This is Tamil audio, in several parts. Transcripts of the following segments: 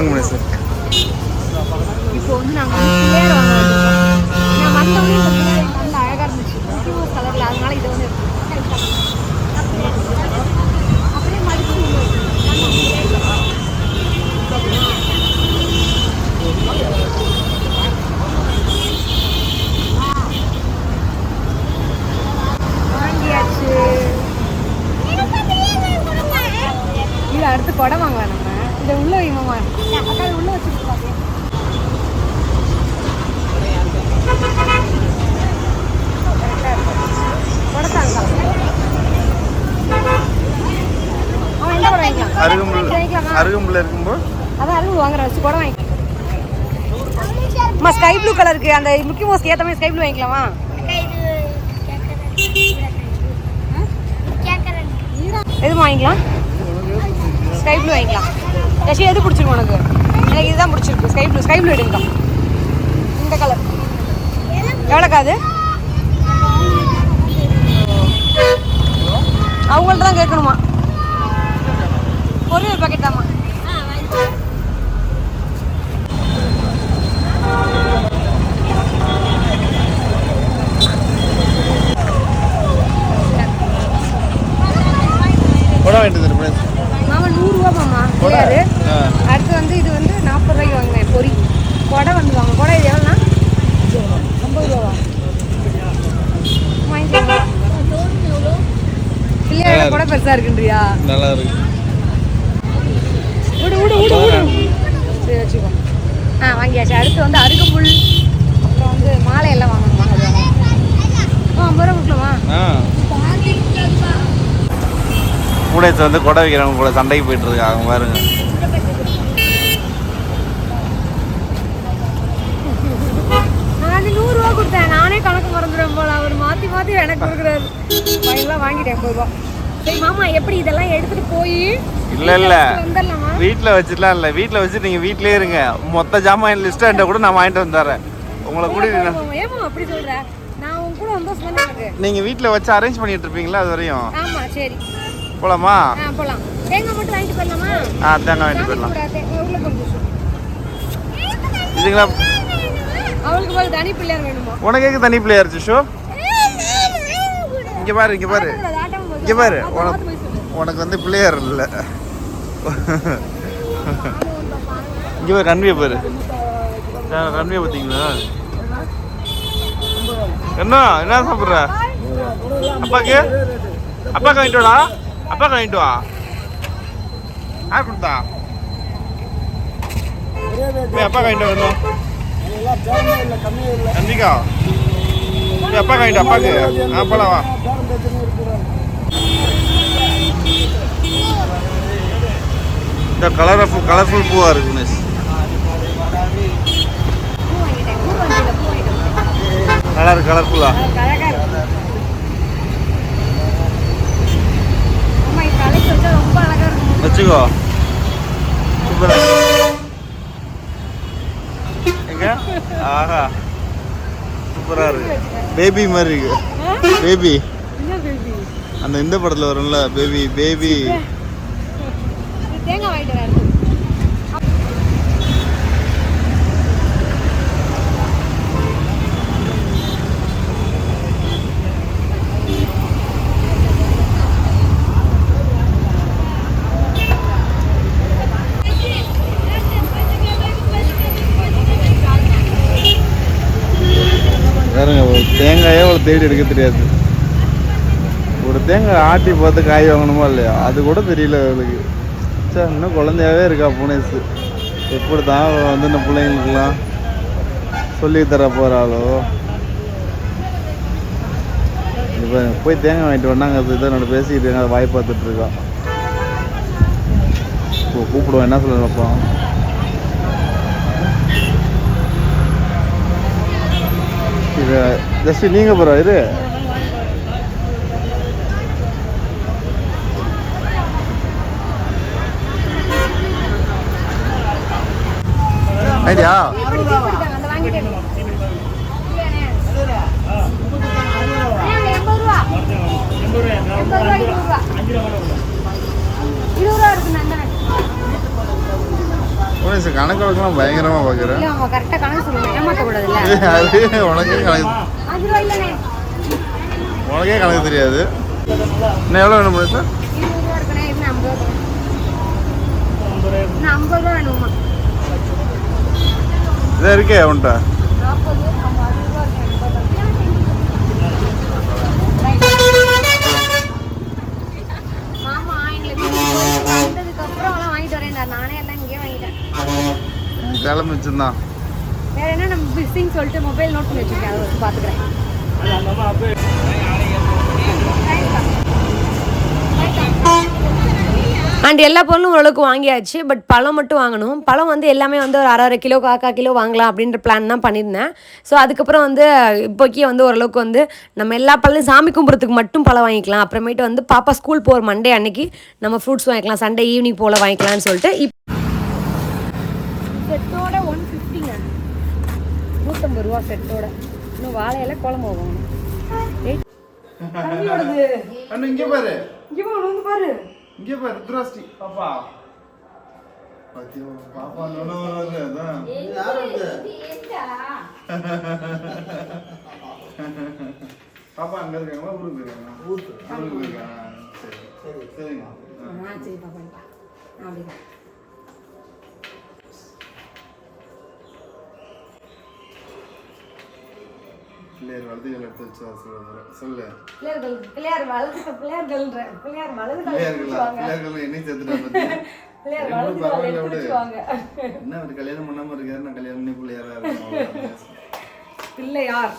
வாங்க முடியும் சார் இப்போ வந்து நாங்கள் வந்து பிள்ளையார் வாங்க வந்திருக்கோம் நான் வந்தோடனே இந்த பிள்ளையார் எனக்கு வந்து அழகாக இருந்துச்சு மிக்கி மவுஸ் கலரில் அதனால இதை வந்து எடுத்துக்கிட்டேன். அப்படியே மடிச்சு வாங்கியாச்சு இது அடுத்து குடம் வாங்கலாம் நம்ம இதை உள்ள வைமாமா அக்கா இது உள்ள வச்சுருப்பாங்க குடத்தாங்க அவன் எந்த குடம் வாங்கிக்கலாம் அருகம்புல் அருகம்புல் இருக்கும்போது? அதான் அருள் வாங்குற வச்சு குடம் வாங்கிக்கலாம் அம்மா ஸ்கை ப்ளூ கலருக்கு அந்த முக்கிய மோஸ்க்கு ஏற்ற மாதிரி ஸ்கை ப்ளூ வாங்கிக்கலாமா? எது வாங்கிக்கலாம்? ஸ்கை ப்ளூ வாங்கிக்கலாம். யஷி எது பிடிச்சிருக்கு உனக்கு? எனக்கு இதுதான் பிடிச்சிருக்கு. ஸ்கை ப்ளூ ஸ்கை ப்ளூ எடுக்கலாம் இந்த கலர் எவ்வளோக்கா அது? அவங்கள்ட்ட தான் கேட்கணுமா? ஒரே ஒரு பாக்கெட் தாம்மா. கூட வேண்டியது மாமா நூறுரூவா மாமா. அடுத்து வந்து இது வந்து நாற்பது ரூபாய்க்கு வாங்குவேன் பொரி. கொடை வந்து வாங்க. கொடை இது எவ்வளோண்ணா? ஐம்பது ரூபாவா வாங்கிக்கோங்க பிள்ளையோட கொடை பெருசாக இருக்குன்றியா? நல்லா இருக்கு. சரி வச்சுக்கோ. ஆ வாங்கியாச்சு. அடுத்து வந்து அருகம்புல் அப்புறம் வந்து மாலை எல்லாம் வாங்கணும். ஆ ஐம்பது ரூபா கொடுக்கலாமா மூடேஸ் வந்து கொடை வைக்கிறவங்க கூட சண்டைக்கு போயிட்டு இருக்காங்க பாருங்க. நான் நூறுரூவா கொடுத்தேன். நானே கணக்கு மறந்துடுவேன் போல. அவர் மாற்றி மாற்றி எனக்கு கொடுக்குறாரு. வாங்கிட்டேன் ஐம்பது ரூபா. மாமா எப்படி இதெல்லாம் எடுத்துட்டு போய் இல்ல இல்ல. வந்துடலாமா? வீட்டில் வச்சுட்டுலாம் இல்லை. வீட்டில் வச்சு நீங்கள் வீட்டிலே இருங்க. மொத்த ஜாமான் லிஸ்ட்டு என்கிட்ட கூட நான் வாங்கிட்டு வந்துடுறேன். உங்களை கூட்டிட்டு ஏமா அப்படி சொல்ற? நான் உன் கூட சந்தோஷம் தானே எனக்கு நீங்கள் வீட்டில் வச்சு அரேஞ்ச் பண்ணிட்டு இருப்பீங்களா அது வரையும்? ஆமா சரி. போலாமா? ஆ போலாம். தேங்காய் மட்டும் வாங்கிட்டு போயிடலாமா? ஆ தேங்காய் வாங்கிட்டு போயிடலாம். கூட இதுங்களா? அவளுக்கு போய் தனி பிள்ளையார் வேணுமா? உனக்கு தனி பிள்ளையார் ஷோ இங்கே பாரு இங்கே பாரு. இங்கே பாரு உனக்கு உனக்கு வந்து பிள்ளையார் இல்லை. இங்கே பாரு கண்வியை பாரு. கண்வியை பார்த்தீங்களா என்ன என்ன சாப்பிட்ற? அப்பாக்கு? அப்பா வாங்கிட்டு வாடா. அப்பா வாங்கிட்டு வா. யார் கொடுத்தா? அப்பா வாங்கிட்டு வரணும் கண்டிக்கா அப்பா வாங்கிட்டு அப்பாக்கு. ஆ போலாம் வா. இந்த கலர்ஃபுல் கலர்ஃபுல் பூவா இருக்கு மிஸ் இருக்கு கலர்ஃபுல்லா வச்சுக்கோ. சூப்பரா எங்க? ஆஹா. சூப்பரா இருக்கு. பேபி மாதிரி இருக்கு. பேபி அந்த இந்த படத்துல வரும்ல பேபி பேபி தேங்காய் வாங்கிட்டு வராரு. ஒரு தேங்காயே ஒரு தேடி எடுக்க தெரியாது. ஒரு தேங்காய் ஆட்டி பார்த்து காய் வாங்கணுமா இல்லையா? அது கூட தெரியல அவளுக்கு சார் இன்னும் குழந்தையாகவே இருக்கா புனேஸ் எப்படி தான் வந்து இந்த பிள்ளைங்களுக்கெல்லாம் சொல்லி தர போகிறாளோ இப்போ போய் தேங்காய் வாங்கிட்டு வந்தாங்க. அது இதை நான் பேசிக்கிட்டு இருக்கேன் அதை வாய் பார்த்துட்டு இப்போ கூப்பிடுவோம். என்ன சொல்ல வைப்போம் இது ஜஸ்ட் நீங்கள் போகிறோம் இது ஐடியா எப்படி டீ குடித்தாங்க அந்த வாங்கிட்டேன் இல்லையாண்ணே? ஏங்க, எண்பது ரூபா எண்பது ரூபா இருபது ரூபா இருபது ரூபா இருக்குண்ணா இந்தாண்ணே. புனேஷ் கணக்கு வழக்கெல்லாம் அவங்க கரெக்டாக கணக்கு சொல்லணும் ஏமாற்றக்கூடாதுல்ல அது உனக்கே கணக்கு உனக்கே கணக்கு தெரியாது. இன்னும் எவ்வளோ வேணும் இன்னும் ஐம்பது ரூபா வேணுமா இதான் இருக்கே உன்ட்ட நாற்பது ஐம்பது அறுபது ரூபா மாமா எங்களுக்கு வந்ததுக்கு அப்புறம் எல்லாம் வாங்கிட்டு வரேன் நானே எல்லாம் இங்கேயே வாங்கிட்டேன் கிளம்பி வச்சுருந்தான் வேற என்ன நம்ம பிஸின்னு சொல்லிட்டு மொபைல் நோட் பண்ணி வச்சிருக்கேன் அதை பார்த்துக்கிறேன். அண்ட் எல்லா பொருளும் ஓரளவுக்கு வாங்கியாச்சு பட் பழம் மட்டும் வாங்கணும். பழம் வந்து எல்லாமே வந்து ஒரு அரை அரை கிலோ காக்கா கிலோ வாங்கலாம் அப்படின்ற பிளான் தான் பண்ணியிருந்தேன். ஸோ அதுக்கப்புறம் வந்து இப்போக்கி வந்து ஓரளவுக்கு வந்து நம்ம எல்லா பழம் சாமி கும்பிட்றதுக்கு மட்டும் பழம் வாங்கிக்கலாம். அப்புறமேட்டு வந்து பாப்பா ஸ்கூல் போகிற மண்டே அன்னைக்கு நம்ம ஃப்ரூட்ஸ் வாங்கிக்கலாம். சண்டே ஈவினிங் போல் வாங்கிக்கலாம்னு சொல்லிட்டு இப் செட்டோட ஒன் ஃபிஃப்டிங்க நூற்றம்பது ரூபா செட்டோட இன்னும் வாழையில குழம்பு வாங்கணும் இங்கே பாரு. இங்கே வந்து பாரு. இங்கே பாரு ருத்ராஸ்டி பாப்பா. பாத்தியா பாப்பா நோன வருது அதான். பாப்பா அங்க இருக்காங்களா? ஊருக்கு இருக்காங்களா? ஊருக்கு. இருக்காங்க. சரி சரிங்க. ஆ சரி பாப்பா அப்படிதான். பிள்ளையர் வலதுகள் எடுத்து வச்சு சொல்லு சொல்லு. பிள்ளையார்கள் பிள்ளையார் வலது பிள்ளையார்கள்ன்ற பிள்ளையார் வலது கால் பிள்ளையர்களா வச்சுவாங்க. பிள்ளையர்கள் என்னையும் சேர்த்துட்டா பத்தி? பிள்ளையார் வலது கால். என்ன அவர் கல்யாணம் பண்ணாம இருக்காரு நான் கல்யாணம் பண்ணி பிள்ளையாரா இருக்கேன் பிள்ளையார்.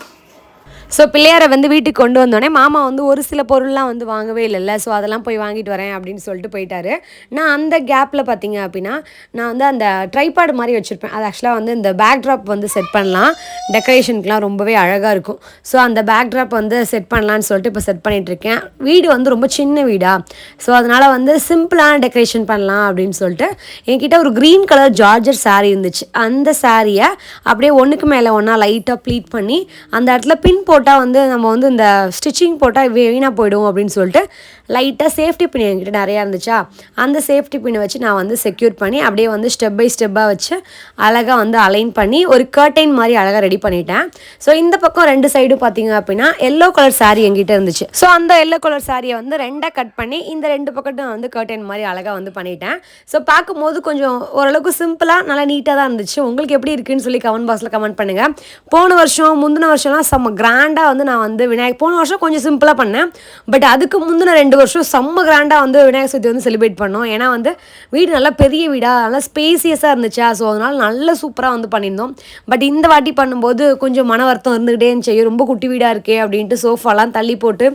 ஸோ பிள்ளையாரை வந்து வீட்டுக்கு கொண்டு வந்தோடனே மாமா வந்து ஒரு சில பொருள்லாம் வந்து வாங்கவே இல்லைல்ல. ஸோ அதெல்லாம் போய் வாங்கிட்டு வரேன் அப்படின்னு சொல்லிட்டு போயிட்டாரு. நான் அந்த கேப்பில் பார்த்தீங்க அப்படின்னா நான் வந்து அந்த ட்ரைபாடு மாதிரி வச்சுருப்பேன். அது ஆக்சுவலாக வந்து இந்த பேக் ட்ராப் வந்து செட் பண்ணலாம். டெக்கரேஷனுக்குலாம் ரொம்பவே அழகாக இருக்கும். ஸோ அந்த பேக் ட்ராப் வந்து செட் பண்ணலான்னு சொல்லிட்டு இப்போ செட் பண்ணிகிட்ருக்கேன் வீடு வந்து ரொம்ப சின்ன வீடாக ஸோ அதனால் வந்து சிம்பிளான டெக்கரேஷன் பண்ணலாம் அப்படின்னு சொல்லிட்டு என்கிட்ட ஒரு க்ரீன் கலர் ஜார்ஜர் saree இருந்துச்சு. அந்த சாரியை அப்படியே ஒன்றுக்கு மேலே ஒன்றா லைட்டாக ப்ளீட் பண்ணி அந்த இடத்துல பின் போட்டு போட்டால் வந்து நம்ம வந்து இந்த ஸ்டிச்சிங் போட்டால் வீணாக போயிடும் அப்படின்னு சொல்லிட்டு லைட்டாக சேஃப்டி பின் என்கிட்ட நிறையா இருந்துச்சா? அந்த சேஃப்டி பின்னை வச்சு நான் வந்து செக்யூர் பண்ணி அப்படியே வந்து ஸ்டெப் பை ஸ்டெப்பாக வச்சு அழகாக வந்து அலைன் பண்ணி ஒரு கர்டைன் மாதிரி அழகாக ரெடி பண்ணிட்டேன். ஸோ இந்த பக்கம் ரெண்டு சைடும் பார்த்தீங்க அப்படின்னா எல்லோ கலர் சாரீ என்கிட்ட இருந்துச்சு. ஸோ அந்த எல்லோ கலர் சாரியை வந்து ரெண்டாக கட் பண்ணி இந்த ரெண்டு பக்கட்டும் வந்து கர்டைன் மாதிரி அழகாக வந்து பண்ணிட்டேன். ஸோ பார்க்கும்போது கொஞ்சம் ஓரளவுக்கு சிம்பிளாக நல்லா நீட்டாக தான் இருந்துச்சு. உங்களுக்கு எப்படி இருக்குன்னு சொல்லி கமெண்ட் பாக்ஸில் கமெண்ட் பண்ணுங்கள் போன வருஷம் முந்தின வருஷம்லாம் செம்ம கிராண்டாக வந்து நான் வந்து விநாயகர் போன வருஷம் கொஞ்சம் சிம்பிளாக பண்ணேன். பட் அதுக்கு முந்தின ரெண்டு ரெண்டு வருஷம் செம்ம கிராண்டாக வந்து விநாயகர் சதுர்த்தி வந்து செலிப்ரேட் பண்ணோம். ஏன்னா வந்து வீடு நல்லா பெரிய வீடாக நல்லா ஸ்பேசியஸாக இருந்துச்சா? ஸோ அதனால் நல்ல சூப்பராக வந்து பண்ணியிருந்தோம். பட் இந்த வாட்டி பண்ணும்போது கொஞ்சம் மன வருத்தம் இருந்துக்கிட்டே இருந்துச்சு. ரொம்ப குட்டி வீடாக இருக்கே அப்படின்ட்டு சோஃபாலாம் தள்ளி போட்டு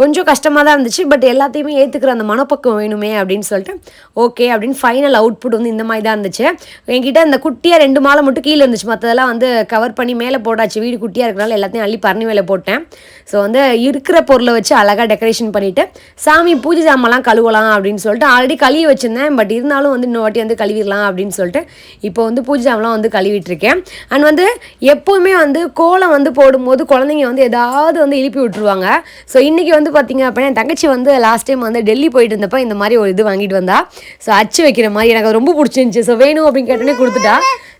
கொஞ்சம் கஷ்டமாக தான் இருந்துச்சு பட் எல்லாத்தையுமே ஏற்றுக்கிற அந்த மனப்பக்கம் வேணுமே அப்படின்னு சொல்லிட்டு ஓகே அப்படின்னு ஃபைனல் அவுட்புட் வந்து இந்த மாதிரி தான் இருந்துச்சு. என்கிட்ட இந்த குட்டியாக ரெண்டு மாலை மட்டும் கீழே இருந்துச்சு. மற்றதெல்லாம் வந்து கவர் பண்ணி மேலே போட்டாச்சு. வீடு குட்டியாக இருக்கனால எல்லாத்தையும் அள்ளி பரணி மேலே போட்டேன். ஸோ வந்து இருக்கிற பொருளை வச்சு அழகாக டெக்கரேஷன் பண்ணிவிட்டு சாமி பூஜை சாமான்லாம் கழுவலாம் அப்படின்னு சொல்லிட்டு ஆல்ரெடி கழுவி வச்சுருந்தேன். பட் இருந்தாலும் வந்து இன்னொரு வாட்டி வந்து கழுவிடலாம் அப்படின்னு சொல்லிட்டு இப்போ வந்து பூஜை சாமான்லாம் வந்து கழுவிட்டுருக்கேன். அண்ட் வந்து எப்போவுமே வந்து கோலம் வந்து போடும்போது குழந்தைங்க வந்து ஏதாவது வந்து எழுப்பி விட்டுருவாங்க. ஸோ இன்றைக்கி வந்து பார்த்தீங்க அப்படின்னா என் தங்கச்சி வந்து லாஸ்ட் டைம் வந்து டெல்லி போயிட்டு இருந்தப்போ இந்த மாதிரி ஒரு இது வாங்கிட்டு வந்தா. ஸோ அச்சு வைக்கிற மாதிரி எனக்கு ரொம்ப பிடிச்சிருந்துச்சி. ஸோ வேணும் அப்படின்னு கேட்டோன்னே கொடுத்துட்டா.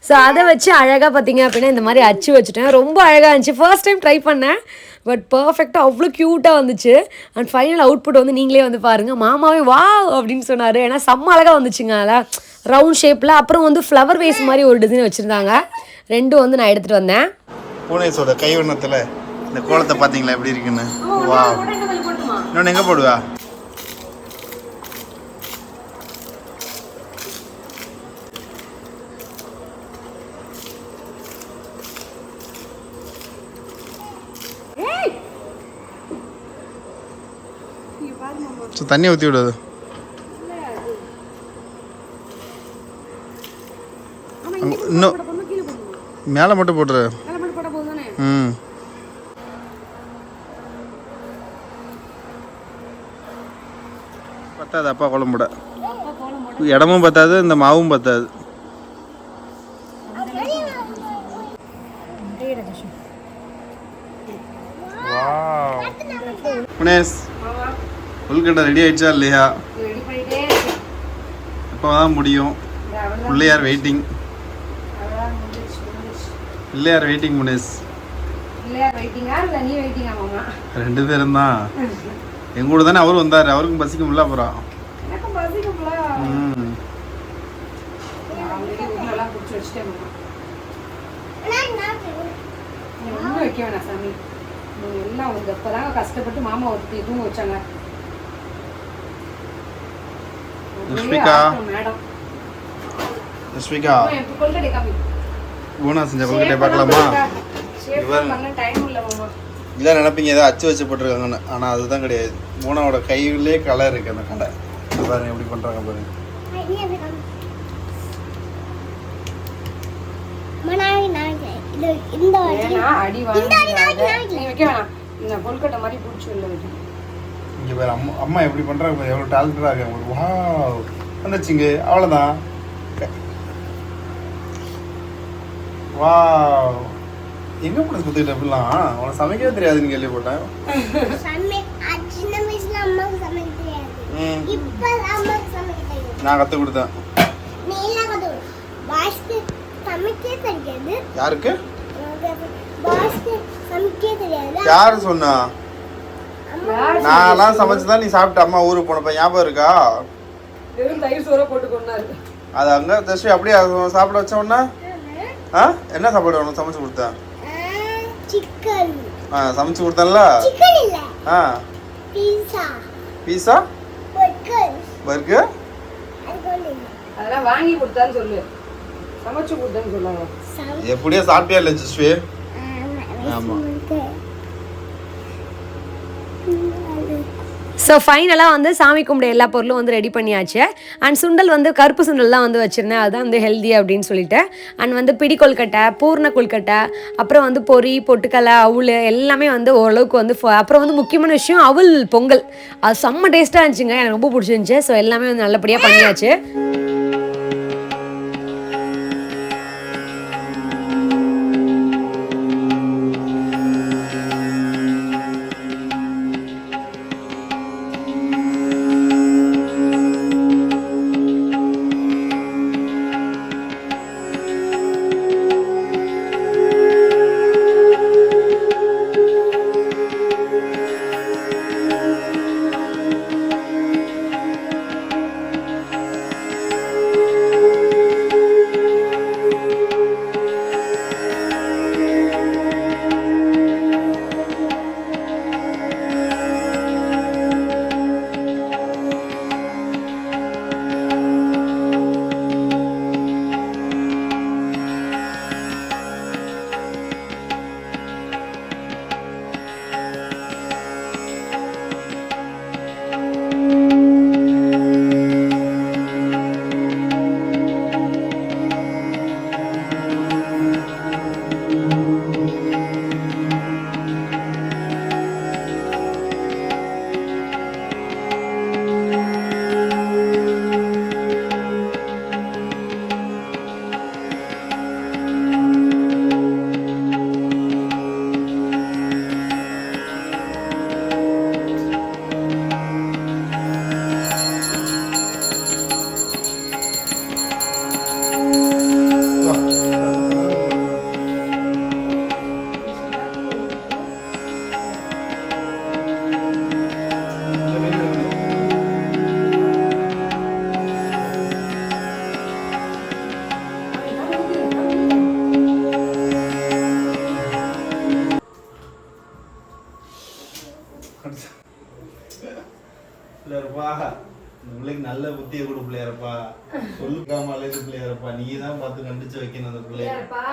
ஸோ அதை வச்சு அழகாக பார்த்தீங்க அப்படின்னா இந்த மாதிரி அச்சு வச்சுட்டேன். ரொம்ப அழகாக இருந்துச்சு. ஃபர்ஸ்ட் டைம் ட்ரை பண்ணேன். பட் பர்ஃபெக்டாக அவ்வளோ க்யூட்டாக வந்துச்சு. அண்ட் ஃபைனல் அவுட்புட் வந்து நீங்களே வந்து பாருங்கள் மாமாவே வா அப்படின்னு சொன்னார். ஏன்னா செம்ம அழகாக வந்துச்சுங்க அதில் ரவுண்ட் ஷேப்பில் அப்புறம் வந்து ஃப்ளவர் வேஸ் மாதிரி ஒரு டிசைன் வச்சுருந்தாங்க. ரெண்டும் வந்து நான் எடுத்துகிட்டு வந்தேன். பூனேஸோட கைவண்ணத்தில். இந்த கோலத்தை பார்த்தீங்களா? எப்படி இருக்குன்னு? வா இன்னொன்று எங்கே போடுவா? தண்ணி ஊற்றி விடுது இன்னும் மேலே மட்டும் போட்டுரு. ம். பத்தாது அப்பா குழம்புட இடமும் பத்தாது இந்த மாவும் பத்தாது. முனேஷ் உள்கட்டை ரெடி ஆயிடுச்சா இல்லையா? இப்போ தான் முடியும். பிள்ளையார் வெயிட்டிங் பிள்ளையார் வெயிட்டிங் மாமா? ரெண்டு பேரும் தான். எங்க கூட தானே அவரும் வந்தாரு. அவருக்கும் பசிக்கும்ல அப்புறம். வைக்க வேணாம் சாமி. நீ எல்லாம் வந்து இப்போதாங்க கஷ்டப்பட்டு மாமா ஒருத்தி தூங்க வச்சாங்க. மேடம். பூனா செஞ்ச கொள்கட்டை பார்க்கலாமா? ஷேப் பண்ண டைம் இல்லை மாமா. இல்லை நினைப்பீங்க ஏதோ அச்சு வச்சு போட்டிருக்காங்கன்னு. ஆனால் அதுதான் கிடையாது. பூனாவோட கையிலே கலர் இருக்கு அந்த கடை பாருங்க எப்படி பண்ணுறாங்க பாருங்க. இங்கே பாரு அம்மா அம்மா எப்படி பண்ணுறாங்க பாரு எவ்வளோ டேலண்டடாக இருக்காங்க ஒரு வா வந்துச்சுங்க அவ்வளோதான் வா எங்கே போட சுற்றிக்கிட்ட அப்படிலாம் உனக்கு சமைக்கவே தெரியாதுன்னு கேள்விப்பட்டேன். நான் கொடுத்தேன். கத்து தெரியாது. யாருக்கு? யாரு சொன்னா? நான்லாம் சமைச்சு தான் நீ சாப்பிட்ட. அம்மா ஊருக்கு போனப்ப ஞாபகம் இருக்கா? வெறும் தயிர் சோற போட்டு கொண்டாரு. அது அங்கே தஸ்வி அப்படியே? சாப்பிட வச்ச உடனே? ஆ? என்ன சாப்பாடு உனக்கு சமைச்சு கொடுத்தேன் சிக்கன். ஆ சமைச்சு கொடுத்தேன்ல? சிக்கன் இல்ல. ஆ. பீஸா. பீஸா? பர்கர். பர்கர்? அதெல்லாம் வாங்கி கொடுத்தான்னு சொல்லு. சமைச்சு கொடுத்தேன்னு சொல்லாங்க. எப்படியோ சாப்பிட்டியா இல்லை ஜஸ்வி ஆமா. ஸோ ஃபைனலாக வந்து சாமி கும்பிட எல்லா பொருளும் வந்து ரெடி பண்ணியாச்சு. அண்ட் சுண்டல் வந்து கருப்பு சுண்டல் தான் வந்து வச்சுருந்தேன். அதுதான் வந்து ஹெல்தி அப்படின்னு சொல்லிட்டு. அண்ட் வந்து பிடி கொல்கட்டை பூர்ண கொல்கட்டை அப்புறம் வந்து பொரி பொட்டுக்கலை அவுள் எல்லாமே வந்து ஓரளவுக்கு வந்து ஃப- அப்புறம் வந்து முக்கியமான விஷயம் அவல் பொங்கல். அது செம்ம டேஸ்ட்டாக இருந்துச்சுங்க. எனக்கு ரொம்ப பிடிச்சிருந்துச்சு. ஸோ எல்லாமே வந்து நல்லபடியாக பண்ணியாச்சு.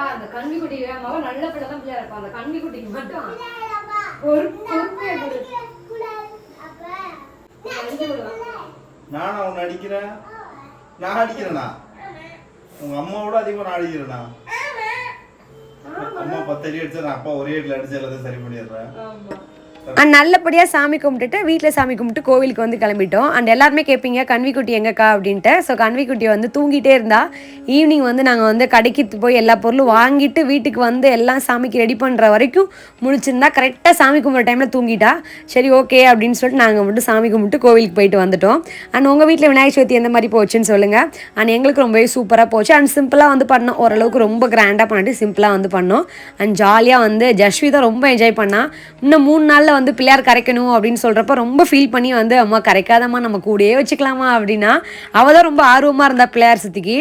அந்த கண்ணி குட்டி மகன் நல்ல பிள்ளை தான் பிள்ளையாரப்பா அந்த கண்ணி குட்டிக்கு மட்டும் ஒரு பொறுப்பே. நானா உன்னை அடிக்கிறேன்? நான் அடிக்கிறேனா? உங்க அம்மாவோட அதிகமா நான் அடிக்கிறேனா? அம்மா பத்து அடி அடிச்சா நான் அப்பா ஒரே அடியில் அடிச்சு எல்லாத்தையும் சரி பண்ணிடுறேன். ஆமா. அண்ட் நல்லபடியாக சாமி கும்பிட்டுட்டு வீட்டில் சாமி கும்பிட்டு கோவிலுக்கு வந்து கிளம்பிட்டோம். அண்ட் எல்லாருமே கேட்பீங்க கன்விக்குட்டி எங்கக்கா? அப்படின்ட்டு. ஸோ கன்விக்குட்டி வந்து தூங்கிட்டே இருந்தா ஈவினிங் வந்து நாங்கள் வந்து கடைக்கு போய் எல்லா பொருளும் வாங்கிட்டு வீட்டுக்கு வந்து எல்லாம் சாமிக்கு ரெடி பண்ணுற வரைக்கும் முடிச்சிருந்தா கரெக்டாக சாமி கும்பிட்ற டைமில் தூங்கிட்டா சரி ஓகே அப்படின்னு சொல்லிட்டு நாங்கள் மட்டும் சாமி கும்பிட்டு கோவிலுக்கு போயிட்டு வந்துட்டோம். அண்ட் உங்கள் வீட்டில் விநாயகர் சதுர்த்தி எந்த மாதிரி போச்சுன்னு சொல்லுங்கள் அண்ட் எங்களுக்கு ரொம்பவே சூப்பராக போச்சு. அண்ட் சிம்பிளாக வந்து பண்ணோம். ஓரளவுக்கு ரொம்ப கிராண்டாக பண்ணிட்டு சிம்பிளாக வந்து பண்ணோம். அண்ட் ஜாலியாக வந்து ஜஸ்வி தான் ரொம்ப என்ஜாய் பண்ணா. இன்னும் மூணு நாளில் வந்து பிள்ளையார் கரைக்கணும் அப்படின்னு சொல்கிறப்ப ரொம்ப ஃபீல் பண்ணி வந்து அம்மா கரைக்காதம்மா நம்ம கூடயே வச்சுக்கலாமா? அப்படின்னா அவள் தான் ரொம்ப ஆர்வமாக இருந்தா பிள்ளையார் சித்திக்கு.